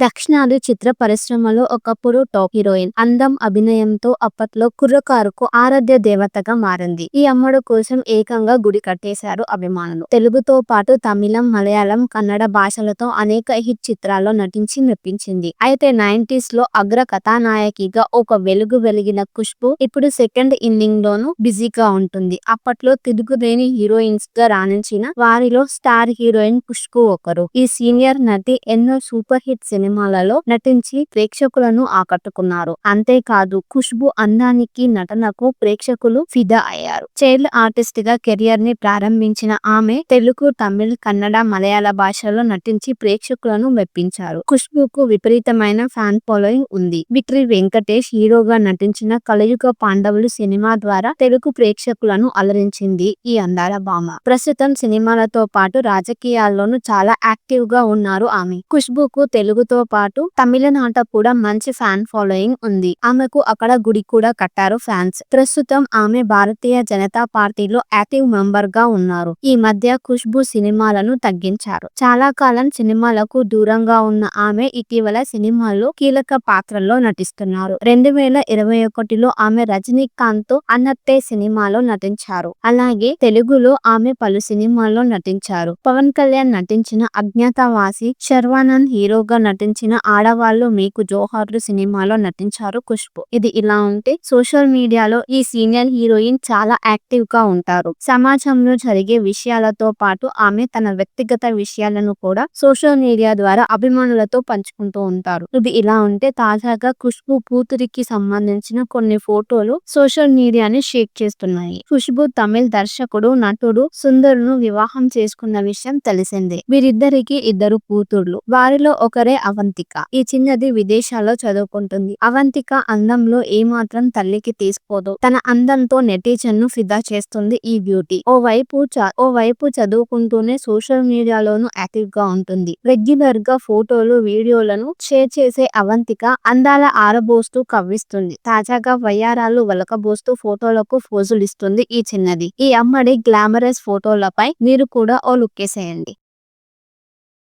దక్షిణాది చిత్ర పరిశ్రమలో ఒకప్పుడు టాప్ హీరోయిన్ అందం అభినయంతో అప్పట్లో కుర్రకారుకు ఆరాధ్య దేవతగా మారింది. ఈ అమ్మడు కోసం ఏకంగా గుడి కట్టేశారు అభిమానులు. తెలుగుతో పాటు తమిళం మలయాళం కన్నడ భాషలతో అనేక హిట్ చిత్రాల్లో నటించి మెప్పించింది. అయితే నైన్టీస్లో అగ్ర కథానాయకిగా ఒక వెలుగు వెలిగిన ఖుష్బు ఇప్పుడు సెకండ్ ఇన్నింగ్ లోనూ బిజీగా ఉంటుంది. అప్పట్లో తిరుగులేని హీరోయిన్స్గా రాణించిన వారిలో స్టార్ హీరోయిన్ ఖుష్బు ఒకరు. ఈ సీనియర్ నటి ఎన్నో సూపర్ హిట్ సినిమా సినిమాలలో నటించి ప్రేక్షకులను ఆకట్టుకున్నారు. అంతేకాదు ఖుష్బు అందానికి నటనకు ప్రేక్షకులు ఫిదా అయ్యారు. చైల్డ్ ఆర్టిస్ట్గా కెరియర్ని ప్రారంభించిన ఆమె తెలుగు తమిళ్ కన్నడ మలయాళ భాషలో నటించి ప్రేక్షకులను మెప్పించారు. ఖుష్బుకు విపరీతమైన ఫ్యాన్ ఫాలోయింగ్ ఉంది. విక్టరీ వెంకటేష్ హీరోగా నటించిన కలయుగ పాండవులు సినిమా ద్వారా తెలుగు ప్రేక్షకులను అలరించింది ఈ అందాల భామ. ప్రస్తుతం సినిమాలతో పాటు రాజకీయాల్లోనూ చాలా యాక్టివ్గా ఉన్నారు ఆమె. ఖుష్బుకు తెలుగుతో పాటు తమిళనాట కూడా మంచి ఫ్యాన్ ఫాలోయింగ్ ఉంది. ఆమెకు అక్కడ గుడి కూడా కట్టారు ఫ్యాన్స్ ప్రస్తుతం ఆమె భారతీయ జనతా పార్టీలో యాక్టివ్ మెంబర్గా ఉన్నారు. ఈ మధ్య ఖుష్బు సినిమాలను తగ్గించారు. చాలా కాలం సినిమాలకు దూరంగా ఉన్న ఆమె ఇటీవల సినిమాల్లో కీలక పాత్రల్లో నటిస్తున్నారు. రెండు వేల ఇరవై ఒకటిలో ఆమె రజనీకాంత్తో అన్నత్తే సినిమాలో నటించారు. అలాగే తెలుగులో ఆమె పలు సినిమాల్లో నటించారు. పవన్ కళ్యాణ్ నటించిన అజ్ఞాతవాసి శర్వానంద్ హీరోగా నటించిన ఆడవాళ్ళు మీకు జోహార్లు సినిమాలో నటించారు ఖుష్బు. ఇది ఇలా ఉంటే సోషల్ మీడియాలో ఈ సీనియర్ హీరోయిన్ చాలా యాక్టివ్గా ఉంటారు. సమాజంలో జరిగే విషయాలతో పాటు ఆమె తన వ్యక్తిగత విషయాలను కూడా సోషల్ మీడియా ద్వారా అభిమానులతో పంచుకుంటూ ఉంటారు. ఇది ఇలా ఉంటే తాజాగా ఖుష్బు కూతురికి సంబంధించిన కొన్ని ఫోటోలు సోషల్ మీడియాని షేక్ చేస్తున్నాయి. ఖుష్బు తమిళ దర్శకుడు నటుడు సుందరును వివాహం చేసుకున్న విషయం తెలిసిందే. వీరిద్దరికి ఇద్దరు కూతుర్లు. వారిలో ఒకరే అవంతిక. ఈ చిన్నది విదేశాల్లో చదువుకుంటుంది. అవంతిక అందంలో ఏమాత్రం తల్లికి తీసుకోదు. తన అందంతో నెటిజన్ను ఫిదా చేస్తుంది ఈ బ్యూటీ. ఓ వైపు చ- ఓ వైపు చదువుకుంటూనే సోషల్ మీడియాలోనూ యాక్టివ్గా ఉంటుంది. రెగ్యులర్గా ఫోటోలు వీడియోలను షేర్ చేసే అవంతిక అందాల ఆరబోస్తూ కవ్విస్తుంది. తాజాగా వయ్యారాలు వలకబోస్తూ ఫోటోలకు ఫోజులు ఇస్తుంది ఈ చిన్నది. ఈ అమ్మడి గ్లామరస్ ఫోటోలపై మీరు కూడా ఓ లుక్ వేసేయండి